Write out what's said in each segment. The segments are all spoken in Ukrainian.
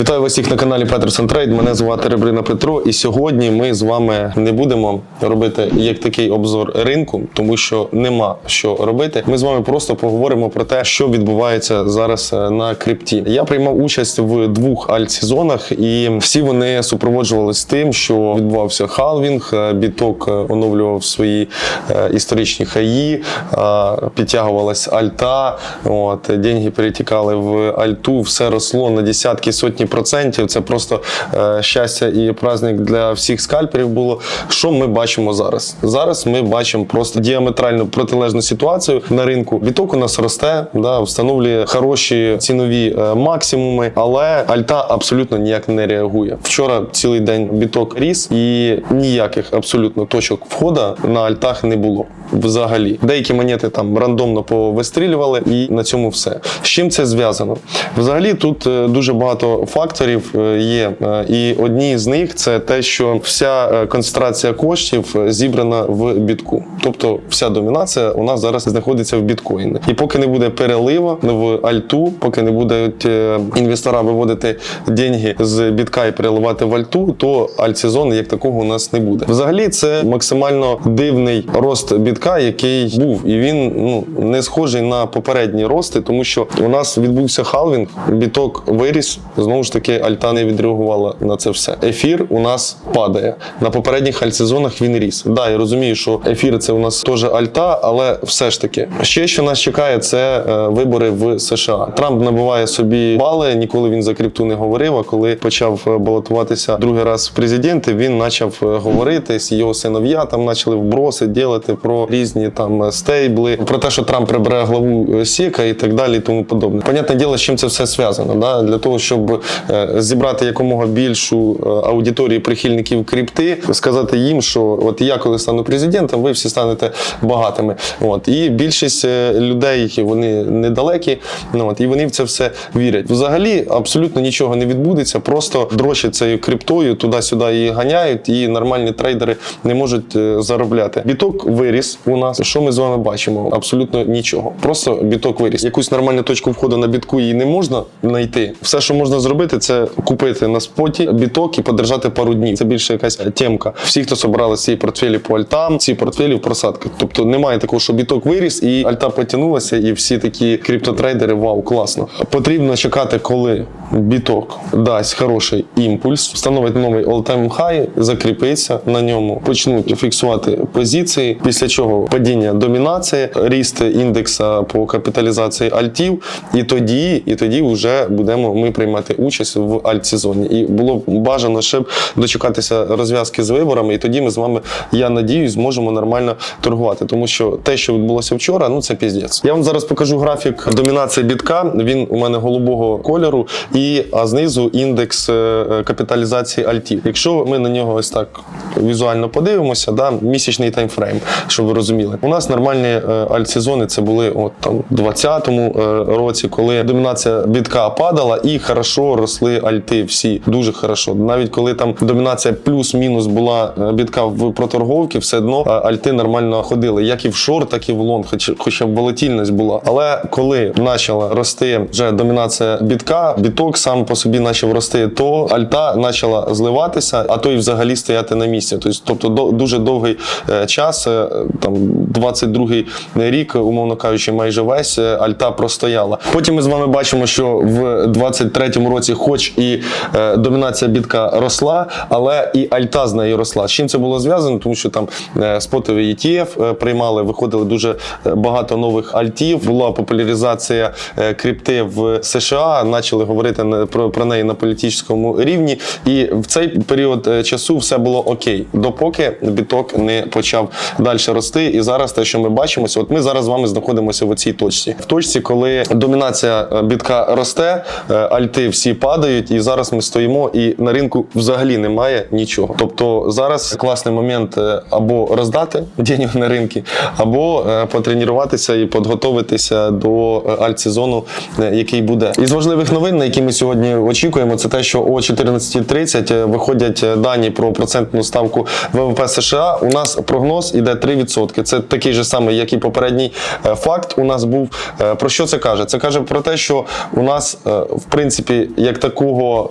Вітаю вас всіх на каналі Петерсон Трейд. Мене звати Ребрина Петро. І сьогодні ми з вами не будемо робити як такий обзор ринку, тому що нема що робити. Ми з вами просто поговоримо про те, що відбувається зараз е, на крипті. Я приймав участь в двох альт-сезонах, і всі вони супроводжувалися тим, що відбувався халвінг, е, біток е, оновлював свої історичні хаї, підтягувалась альта. От деньги перетікали в альту, все росло на десятки сотні процентів. Це просто е, щастя і праздник для всіх скальперів було. Що ми бачимо зараз? Зараз ми бачимо просто діаметрально протилежну ситуацію на ринку. Біток у нас росте, да, встановлює хороші цінові е, максимуми, але альта абсолютно ніяк не реагує. Вчора цілий день біток ріс і ніяких абсолютно точок входа на альтах не було. Взагалі, деякі монети там рандомно повистрілювали, і на цьому все. З чим це зв'язано? Взагалі, тут е, дуже багато факторів е, є, е, і одні з них це те, що вся е, концентрація коштів зібрана в бітку. Тобто, вся домінація у нас зараз знаходиться в біткоїні. І поки не буде перелива в альту, поки не будуть інвестора виводити деньги з бітка і переливати в альту, то альтсезону як такого у нас не буде. Взагалі, це максимально дивний рост бітка, який був, і він ну не схожий на попередні рости, тому що у нас відбувся халвінг, біток виріс. Знову ж таки, альта не відреагувала на це все. Ефір у нас падає на попередніх альтсезонах. Він ріс. Да, я розумію, що ефір це у нас теж альта, але все ж таки ще що нас чекає, це е, вибори в США. Трамп набуває собі бали. Ніколи він за крипту не говорив. А коли почав е, балотуватися другий раз в президенти, він почав е, говорити його синов'я. Там почали вброси ділити про різні там стейбли, про те, що Трамп прибере главу Сіка і так далі, і тому подобне. Понятне діло, з чим це все зв'язано. Да? Для того, щоб зібрати якомога більшу е, аудиторію прихильників крипти, сказати їм, що от я коли стану президентом, ви всі станете багатими. От і більшість е, людей вони недалекі, ну от і вони в це все вірять. Взагалі абсолютно нічого не відбудеться, просто дрочать цією криптою, туди-сюди її ганяють, і нормальні трейдери не можуть е, заробляти. Біток виріс у нас. Що ми з вами бачимо? Абсолютно нічого. Просто біток виріс. Якусь нормальну точку входу на бітку її не можна знайти. Все, що можна зробити, це купити на споті біток і подержати пару днів. Це більше якась темка. Всі, хто собрали ці портфелі по альтам, ці портфелі в просадках. Тобто немає такого, що біток виріс і альта потягнулася, і всі такі криптотрейдери, вау, класно. Потрібно чекати, коли біток дасть хороший імпульс, встановить новий all-time high, закріпиться на ньому, почнуть фіксувати позиції, після чого падіння домінації, ріст індекса по капіталізації альтів, і тоді, і тоді вже будемо ми приймати участь в альт-сезоні. І було бажано ще б дочекатися розв'язки з виборами, і тоді ми з вами, я надіюсь, зможемо нормально торгувати. Тому що те, що відбулося вчора, ну це піздець. Я вам зараз покажу графік домінації бітка. Він у мене голубого кольору, і а знизу індекс е, капіталізації альтів. Якщо ми на нього ось так візуально подивимося, да, місячний таймфрейм, щоб ви розуміли. У нас нормальні е, альт-сезони це були от там в 20-му е, році, коли домінація бітка падала і хорошо росли альти всі. Дуже хорошо. Навіть коли там домінація плюс-мінус була е, бітка в проторговці, все одно е, альти нормально ходили, як і в шорт, так і в лонг, хоч, хоча б волатильність була. Але коли почала рости вже домінація бітка, біток сам по собі почав рости, то альта почала зливатися, а то й взагалі стояти на місці. Тобто, тобто дуже довгий е, час, там 22-й рік, умовно кажучи, майже весь альта простояла. Потім ми з вами бачимо, що в 23-му році, хоч і е, домінація бітка росла, але і альта з нею росла. З чим це було зв'язано? Тому що там е, спотовий ETF е, приймали, виходили дуже е, багато нових альтів. Була популяризація е, крипти в США, почали говорити про, про неї на політичному рівні. І в цей період е, часу все було окей, допоки біток не почав далі рости. І зараз те, що ми бачимо, от ми зараз з вами знаходимося в цій точці. В точці, коли домінація бітка росте, альти всі падають, і зараз ми стоїмо, і на ринку взагалі немає нічого. Тобто зараз класний момент е, або роздати денег на ринки, або е, потренуватися і підготуватися до е, альт-сезону, е, який буде. Із важливих новин, на які ми сьогодні очікуємо, це те, що о 14.30 виходять дані про процентну ставку ВВП США. У нас прогноз іде 3%. Це такий же самий, як і попередній факт. У нас був про що це каже? Це каже про те, що у нас в принципі як такого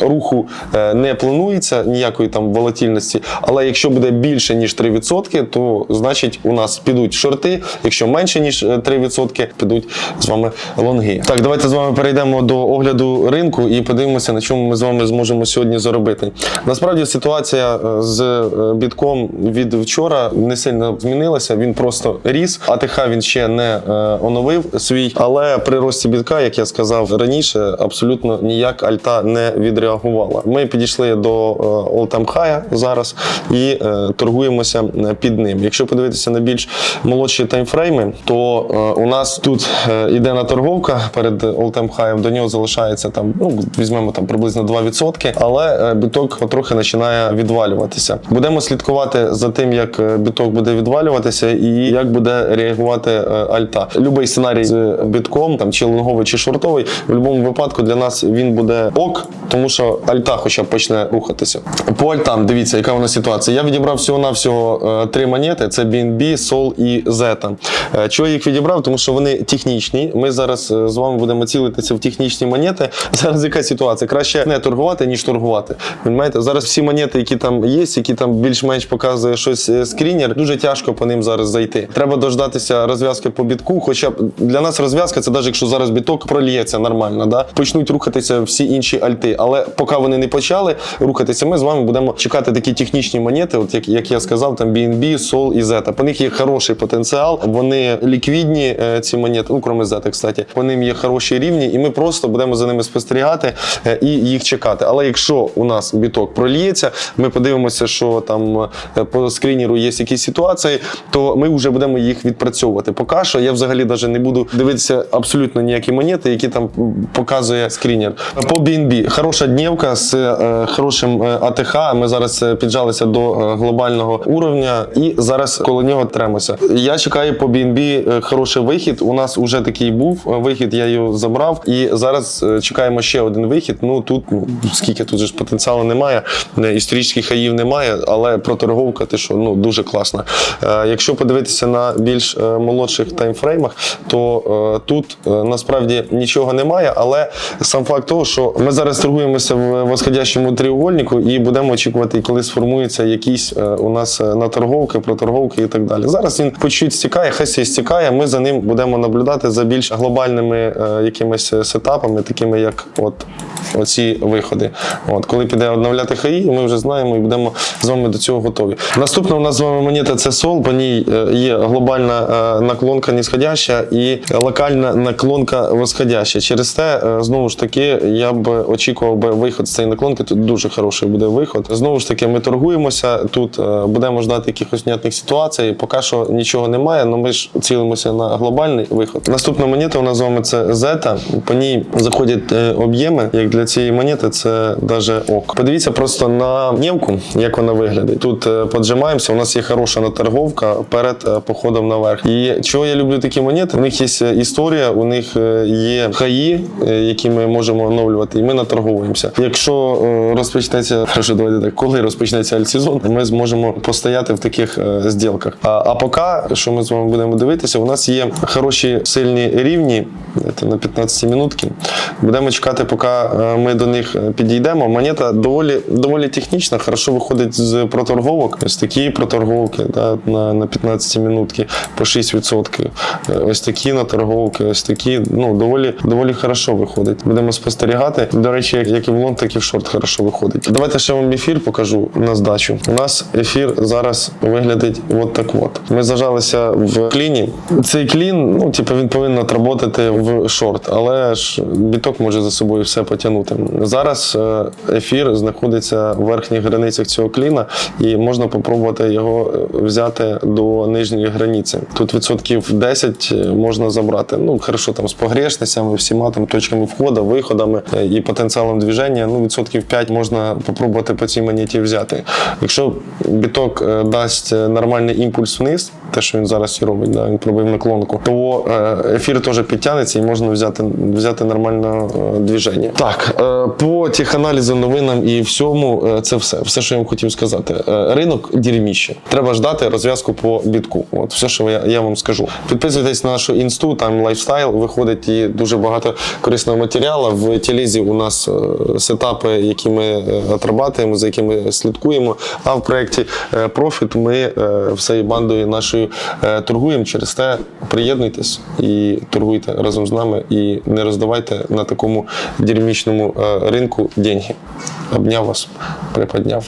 е, руху е, не планується ніякої там волатильності. Але якщо буде більше ніж 3%, то значить у нас підуть шорти. Якщо менше ніж е, 3%, підуть з вами лонги. Так, давайте з вами перейдемо до огляду ринку і подивимося, на чому ми з вами зможемо сьогодні заробити. Насправді ситуація е, з е, бітком від вчора не сильно змінилася. Він просто ріс. АТХ він ще не е, оновив свій, але при рості бітка, як я сказав раніше, абсолютно ніяк альта не відреагувала. Ми підійшли до е, all-time зараз і е, торгуємося е, під ним. Якщо подивитися на більш молодші таймфрейми, то у нас тут іде наторговка перед all-time до нього залишається там, ну візьмемо там приблизно 2%, але біток потрохи починає відвалюватися. Будемо слідкувати за тим, як біток буде відвалюватися і як буде реагувати альта. Любий сценарій з бітком, там чи лонговий, чи шортовий, в будь-якому випадку для нас він буде ок, тому що альта хоча б почне рухатися. По альтам, дивіться, яка вона ситуація. Я відібрав всього навсього три монети: це BNB, Sol і Zeta. Е, Чого я їх відібрав? Тому що вони технічні. Ми зараз е, з вами будемо цілитися в технічні монети. Зараз яка ситуація? Краще не торгувати, ніж торгувати. Понимаєте? Зараз всі монети, які там є, які там більш-менш показує щось е, скрінер, дуже тяжко по ним зараз зайти. Треба дождатися розв'язки по бітку. Хоча б для нас розв'язка це навіть якщо зараз біток проліється нормально, да? почнуть рухатися всі інші альти. Але поки вони не почали рухатися, ми з вами будемо чекати такі технічні монети, от як, як я сказав, там BNB, Sol і Zeta. По них є хороший потенціал, вони ліквідні, е, ці монети, ну крім Zeta, кстати, по ним є хороші рівні, і ми просто будемо за ними спостерігати е, і їх чекати. Але якщо у нас біток проліється, ми подивимося, що там е, по скрінеру є якісь ситуації, то ми вже будемо їх відпрацьовувати. Поки що я взагалі навіть не буду дивитися абсолютно ніякі монети, які там показує скрінер. По BNB хороша днівка з е, хорошим е, АТХ. Ми зараз е, піджалися до глобального уровня і зараз коло нього тремося. Я чекаю по BNB хороший вихід. У нас вже такий був вихід, я його забрав. І зараз чекаємо ще один вихід. Ну тут ну, скільки тут ж потенціалу немає, історичних хаїв немає, але проторговка, ти що ну дуже класна. Якщо подивитися на більш молодших таймфреймах, то тут насправді нічого немає. Але сам факт того, що ми зараз торгуємося в восходящому треугольнику і будемо очікувати, коли сформується якісь е, у нас е, наторговки, проторговки і так далі. Зараз він по чуть стікає, хай стікає. Ми за ним будемо наблюдати за більш глобальними е, якимись сетапами, такими як от. Оці виходи. От, коли піде обновляти ХАІ, ми вже знаємо і будемо з вами до цього готові. Наступна у нас з вами монета це сол. По ній є глобальна наклонка нисходяща і локальна наклонка восходяща. Через те, знову ж таки, я б очікував би виход з цієї наклонки. Тут дуже хороший буде виход. Знову ж таки, ми торгуємося. Тут е, будемо ждати якихось внятних ситуацій. Поки що нічого немає, але ми ж цілимося на глобальний виход. Наступна монета у нас з вами це Zeta. По ній заходять е, об'єми. Як для цієї монети, це даже ок. Подивіться просто на нєвку, як вона виглядає. Тут е, поджимаємося. У нас є хороша наторговка перед походом наверх. І чого я люблю такі монети? У них є історія, у них є хаї, які ми можемо оновлювати, і ми наторговуємося. Якщо е, розпочнеться, хорошо, давайте так, коли розпочнеться альтсезон, ми зможемо постояти в таких е, зділках. А, а поки, що ми з вами будемо дивитися, у нас є хороші сильні рівні на 15 минутки. Будемо чекати, поки е, ми до них підійдемо. Монета доволі, доволі технічна, хорошо виходить з проторговок. Ось такі проторговки да, на, на 15 минутки по 6%. Е, Ось такі наторговки, ось такі. Ну, доволі, доволі хорошо виходить. Будемо спостерігати. До речі, як, і в лонг, так і в шорт хорошо виходить. Давайте ще вам ефір покажу на здачу. У нас ефір зараз виглядить от так от. Ми зажалися в кліні. Цей клін, ну, типу, він повинен отработати в шорт, але ж біток може за собою все потягнути. Зараз е, ефір знаходиться в верхніх границях цього кліна, і можна попробувати його е, взяти до нижньої границі. Тут відсотків 10 можна забрати. Ну, хорошо, там з погрешностями, всіма там точками входу, виходами е, і потенціалом движення. Ну, відсотків 5 можна попробувати по цій монеті взяти. Якщо біток е, дасть е, нормальний імпульс вниз, те, що він зараз і робить, да, він пробив наклонку, то е, ефір теж підтягнеться і можна взяти, взяти нормальне движення. Так, е, по тих аналізам, новинам і всьому, е, це все. Все, що я вам хотів сказати. Ринок дірміще. Треба ждати розв'язку по бітку. От все, що я, я вам скажу. Підписуйтесь на нашу інсту, там лайфстайл, виходить і дуже багато корисного матеріалу. В телезі у нас сетапи, які ми отрабатуємо, за якими слідкуємо. А в проєкті Профіт ми всією бандою нашою е, торгуємо. Через те приєднуйтесь і торгуйте разом з нами і не роздавайте на такому дірмічному е, ринку деньги. Обняв вас, приподняв.